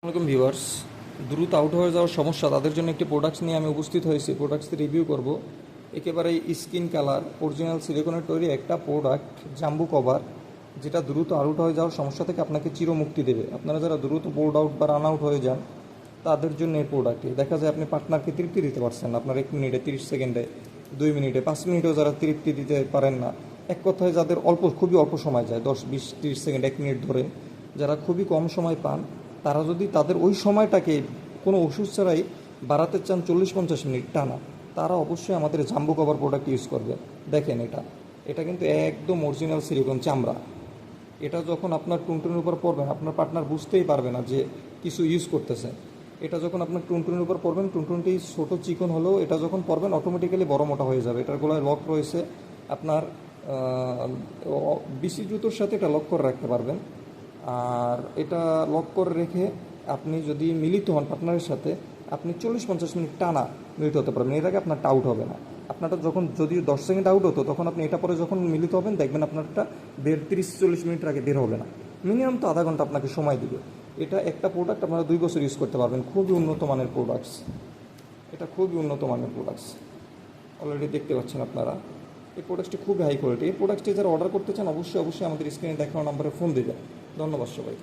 আসসালামাইকুম ভিউয়ার্স। দ্রুত আউট হয়ে যাওয়ার সমস্যা, তাদের জন্য একটি প্রোডাক্টস নিয়ে আমি উপস্থিত হয়েছি। প্রোডাক্টস রিভিউ করব। একেবারে স্কিন কালার অরিজিনাল সিলিকনের তৈরি একটা প্রোডাক্ট জাম্বু কভার যেটা দ্রুত আউট হয়ে যাওয়ার সমস্যা থেকে আপনাকে চিরমুক্তি দেবে। আপনারা যারা দ্রুত বোর্ড আউট বা রান আউট হয়ে যান, তাদের জন্য এই প্রোডাক্টটি দেখা যায় আপনি পার্টনারকে তৃপ্তি দিতে পারছেন আপনার এক মিনিটে, তিরিশ সেকেন্ডে, দুই মিনিটে, পাঁচ মিনিটেও যারা তৃপ্তি দিতে পারেন না, এক কথায় যাদের অল্প, খুবই অল্প সময় যায়, দশ, বিশ, তিরিশ সেকেন্ড, এক মিনিট ধরে, যারা খুবই কম সময় পান তারা যদি তাদের ওই সময়টাকে কোনো ওষুধ ছাড়াই বাড়াতে চান চল্লিশ পঞ্চাশ মিনিট টানা, তারা অবশ্যই আমাদের জাম্বু কভার প্রোডাক্ট ইউজ করবে। দেখেন এটা। এটা কিন্তু একদম অরিজিনাল সিলিকন চামড়া। এটা যখন আপনার টুনটুনের উপর পড়বেন আপনার পার্টনার বুঝতেই পারবে না যে কিছু ইউজ করতেছে। এটা যখন আপনার টুনটুনের উপর পড়বেন টুনটুনটি ছোটো চিকন হলেও এটা যখন পড়বেন অটোমেটিক্যালি বড় মোটা হয়ে যাবে। এটার গলায় লক রয়েছে আপনার বিসি জুতোর সাথে এটা লক করে রাখতে পারবেন। আর এটা লক করে রেখে আপনি যদি মিলিত হন পার্টনারের সাথে, আপনি চল্লিশ পঞ্চাশ মিনিট টানা মিলিত হতে পারবেন। এর আগে আপনারটা আউট হবে না। আপনারটা যখন যদি দশ সেকেন্ড আউট হতো, তখন আপনি এটা পরে যখন মিলিত হবেন, দেখবেন আপনারটা দেড় তিরিশ চল্লিশ মিনিট আগে বের হবে না। মিনিমাম তো আধা ঘণ্টা আপনাকে সময় দিবে। এটা একটা প্রোডাক্ট আপনারা দুই বছর ইউজ করতে পারবেন। খুবই উন্নত মানের প্রোডাক্টস এটা খুবই উন্নত মানের প্রোডাক্টস অলরেডি দেখতে পাচ্ছেন আপনারা। এই প্রোডাক্টটি খুবই হাই কোয়ালিটি এই প্রোডাক্টটি যারা অর্ডার করতে চান, অবশ্যই অবশ্যই আমাদের স্ক্রিনে দেখানো নাম্বারে ফোন দেবেন। ধন্যবাদ সবাই